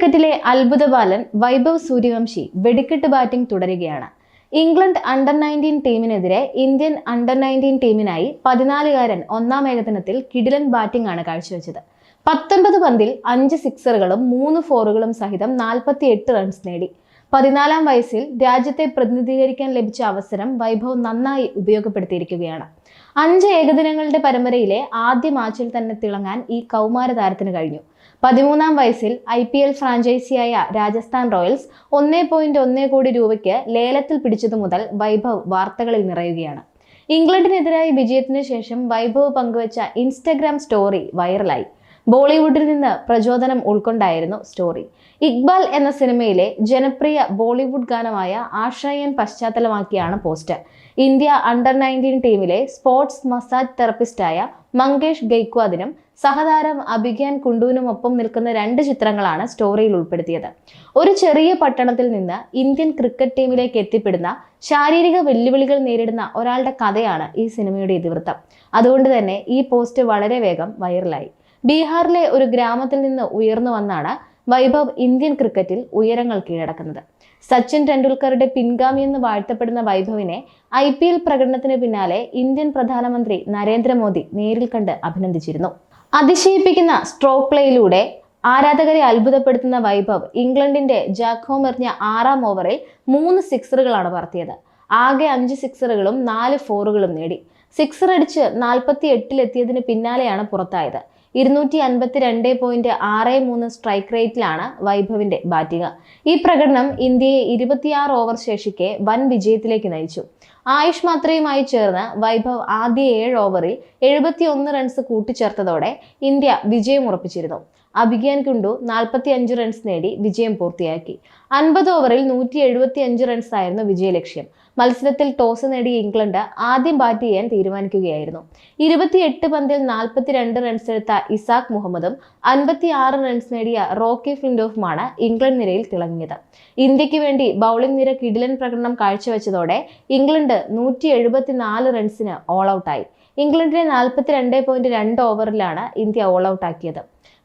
ക്രിക്കറ്റിലെ അത്ഭുത ബാലൻ വൈഭവ് സൂര്യവംശി വെടിക്കെട്ട് ബാറ്റിംഗ് തുടരുകയാണ്. ഇംഗ്ലണ്ട് അണ്ടർ നയന്റീൻ ടീമിനെതിരെ ഇന്ത്യൻ അണ്ടർ നയന്റീൻ ടീമിനായി പതിനാലുകാരൻ ഒന്നാം ഏകദിനത്തിൽ കിടിലൻ ബാറ്റിംഗ് ആണ് കാഴ്ചവെച്ചത്. പത്തൊൻപത് പന്തിൽ അഞ്ച് സിക്സറുകളും മൂന്ന് ഫോറുകളും സഹിതം നാൽപ്പത്തി എട്ട് റൺസ് നേടി. പതിനാലാം വയസ്സിൽ രാജ്യത്തെ പ്രതിനിധീകരിക്കാൻ ലഭിച്ച അവസരം വൈഭവ് നന്നായി ഉപയോഗപ്പെടുത്തിയിരിക്കുകയാണ്. അഞ്ച് ഏകദിനങ്ങളുടെ പരമ്പരയിലെ ആദ്യ മാച്ചിൽ തന്നെ തിളങ്ങാൻ ഈ കൗമാര താരത്തിന് കഴിഞ്ഞു. പതിമൂന്നാം വയസ്സിൽ ഐ പി എൽ ഫ്രാഞ്ചൈസിയായ രാജസ്ഥാൻ റോയൽസ് ഒന്നേ പോയിന്റ് ഒന്നേ കോടി രൂപയ്ക്ക് ലേലത്തിൽ പിടിച്ചതു മുതൽ വൈഭവ് വാർത്തകളിൽ നിറയുകയാണ്. ഇംഗ്ലണ്ടിനെതിരായ വിജയത്തിന് ശേഷം വൈഭവ് പങ്കുവച്ച ഇൻസ്റ്റഗ്രാം സ്റ്റോറി വൈറലായി. ബോളിവുഡിൽ നിന്ന് പ്രചോദനം ഉൾക്കൊണ്ടായിരുന്നു സ്റ്റോറി. ഇക്ബാൽ എന്ന സിനിമയിലെ ജനപ്രിയ ബോളിവുഡ് ഗാനമായ ആശ്രയൻ പശ്ചാത്തലമാക്കിയാണ് പോസ്റ്റർ. ഇന്ത്യ അണ്ടർ നയന്റീൻ ടീമിലെ സ്പോർട്സ് മസാജ് തെറപ്പിസ്റ്റായ മങ്കേഷ് ഗെയ്ക്വാദിനും സഹതാരം അഭിഗ്യാൻ കുണ്ടുവിനുമൊപ്പം നിൽക്കുന്ന രണ്ട് ചിത്രങ്ങളാണ് സ്റ്റോറിയിൽ ഉൾപ്പെടുത്തിയത്. ഒരു ചെറിയ പട്ടണത്തിൽ നിന്ന് ഇന്ത്യൻ ക്രിക്കറ്റ് ടീമിലേക്ക് എത്തിപ്പെടുന്ന ശാരീരിക വെല്ലുവിളികൾ നേരിടുന്ന ഒരാളുടെ കഥയാണ് ഈ സിനിമയുടെ ഇതിവൃത്തം. അതുകൊണ്ട് തന്നെ ഈ പോസ്റ്റ് വളരെ വേഗം വൈറലായി. ബീഹാറിലെ ഒരു ഗ്രാമത്തിൽ നിന്ന് ഉയർന്നു വന്നാണ് വൈഭവ് ഇന്ത്യൻ ക്രിക്കറ്റിൽ ഉയരങ്ങൾ കീഴടക്കുന്നത്. സച്ചിൻ ടെണ്ടുൽക്കറുടെ പിൻഗാമി എന്ന് വാഴ്ത്തപ്പെടുന്ന വൈഭവിനെ ഐ പി എൽ പ്രകടനത്തിന് പിന്നാലെ ഇന്ത്യൻ പ്രധാനമന്ത്രി നരേന്ദ്രമോദി നേരിൽ കണ്ട് അഭിനന്ദിച്ചിരുന്നു. അതിശയിപ്പിക്കുന്ന സ്ട്രോക്ക് പ്ലേയിലൂടെ ആരാധകരെ അത്ഭുതപ്പെടുത്തുന്ന വൈഭവ് ഇംഗ്ലണ്ടിന്റെ ജാക്കോം എറിഞ്ഞ ആറാം ഓവറിൽ മൂന്ന് സിക്സറുകളാണ് പറത്തിയത്. ആകെ അഞ്ച് സിക്സറുകളും നാല് ഫോറുകളും നേടി. സിക്സർ അടിച്ച് നാൽപ്പത്തി എട്ടിലെത്തിയതിന് പിന്നാലെയാണ് പുറത്തായത്. ഇരുന്നൂറ്റി അൻപത്തി രണ്ട് പോയിന്റ് ആറ് മൂന്ന് സ്ട്രൈക്ക് റേറ്റിലാണ് വൈഭവിന്റെ ബാറ്റിംഗ്. ഈ പ്രകടനം ഇന്ത്യയെ ഇരുപത്തിയാറ് ഓവർ ശേഷിക്കെ വൻ വിജയത്തിലേക്ക് നയിച്ചു. ആയുഷ് മാത്രയുമായി ചേർന്ന് വൈഭവ് ആദ്യ ഏഴ് ഓവറിൽ എഴുപത്തി ഒന്ന് റൺസ് കൂട്ടിച്ചേർത്തതോടെ ഇന്ത്യ വിജയം ഉറപ്പിച്ചിരുന്നു അഭിഗ്യാൻ കുണ്ടു നാൽപ്പത്തി അഞ്ച് റൺസ് നേടി വിജയം പൂർത്തിയാക്കി. അൻപത് ഓവറിൽ നൂറ്റി എഴുപത്തി അഞ്ച് റൺസ് ആയിരുന്നു വിജയലക്ഷ്യം. മത്സരത്തിൽ ടോസ് നേടിയ ഇംഗ്ലണ്ട് ആദ്യം ബാറ്റ് ചെയ്യാൻ തീരുമാനിക്കുകയായിരുന്നു. ഇരുപത്തിയെട്ട് പന്തിൽ നാൽപ്പത്തിരണ്ട് റൺസ് എടുത്ത ഇസാഖ് മുഹമ്മദും അൻപത്തി ആറ് റൺസ് നേടിയ റോക്കി ഫിൻഡോഫുമാണ് ഇംഗ്ലണ്ട് നിരയിൽ തിളങ്ങിയത്. ഇന്ത്യയ്ക്ക് വേണ്ടി ബൗളിംഗ് നിര കിടിലൻ പ്രകടനം കാഴ്ചവെച്ചതോടെ ഇംഗ്ലണ്ട് നൂറ്റി എഴുപത്തിനാല് റൺസിന് ഓൾ ഔട്ടായി ഇംഗ്ലണ്ടിനെ നാൽപ്പത്തിരണ്ട് പോയിന്റ് രണ്ട് ഓവറിലാണ് ഇന്ത്യ ഓൾ ഔട്ട് ആക്കിയത്.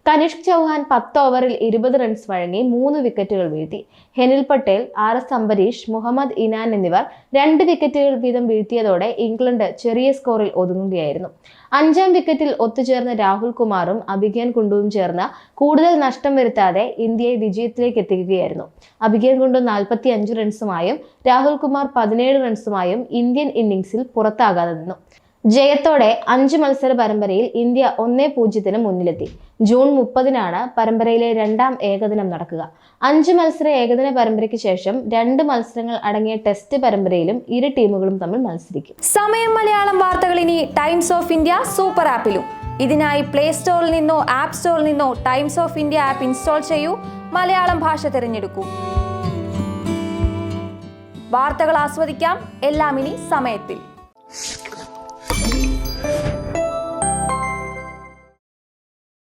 കനിഷ്ക് ചൗഹാൻ പത്ത് ഓവറിൽ ഇരുപത് റൺസ് വഴങ്ങി മൂന്ന് വിക്കറ്റുകൾ വീഴ്ത്തി. Henil Patel R S Ambareesh Mohammed in an എന്നിവർ രണ്ട് വിക്കറ്റുകൾ വീതം വീഴ്ത്തിയതോടെ ഇംഗ്ലണ്ട് ചെറിയ സ്കോറിൽ ഒതുങ്ങുകയായിരുന്നു. അഞ്ചാം വിക്കറ്റിൽ ഒത്തുചേർന്ന രാഹുൽ കുമാറും അഭിഗ്യാൻ കുണ്ടുവും ചേർന്ന് കൂടുതൽ നഷ്ടം വരുത്താതെ ഇന്ത്യയെ വിജയത്തിലേക്ക് എത്തിക്കുകയായിരുന്നു. അഭിഗ്യാൻ കുണ്ടു നാൽപ്പത്തി അഞ്ച് റൺസുമായും രാഹുൽ കുമാർ പതിനേഴ് റൺസുമായും ഇന്ത്യൻ ഇന്നിംഗ്സിൽ പുറത്താകാതെ നിന്നു. ജയത്തോടെ അഞ്ച് മത്സര പരമ്പരയിൽ ഇന്ത്യ ഒന്നേ പൂജ്യത്തിന് മുന്നിലെത്തി. ജൂൺ മുപ്പതിനാണ് പരമ്പരയിലെ രണ്ടാം ഏകദിനം നടക്കുക. അഞ്ച് മത്സര ഏകദിന പരമ്പരയ്ക്ക് ശേഷം രണ്ട് മത്സരങ്ങൾ അടങ്ങിയ ടെസ്റ്റ് പരമ്പരയിലും ഇരു ടീമുകളും തമ്മിൽ മത്സരിക്കും. സമയം മലയാളം വാർത്തകൾ ഇനി ടൈംസ് ഓഫ് ഇന്ത്യ സൂപ്പർ ആപ്പിലും. ഇതിനായി പ്ലേ സ്റ്റോറിൽ നിന്നോ ആപ്പ് സ്റ്റോറിൽ നിന്നോ Times of India app install ചെയ്യൂ. മലയാളം ഭാഷ തിരഞ്ഞെടുക്കൂ. വാർത്തകൾ ആസ്വദിക്കാം. എല്ലാം ഇനി സമയത്തിൽ.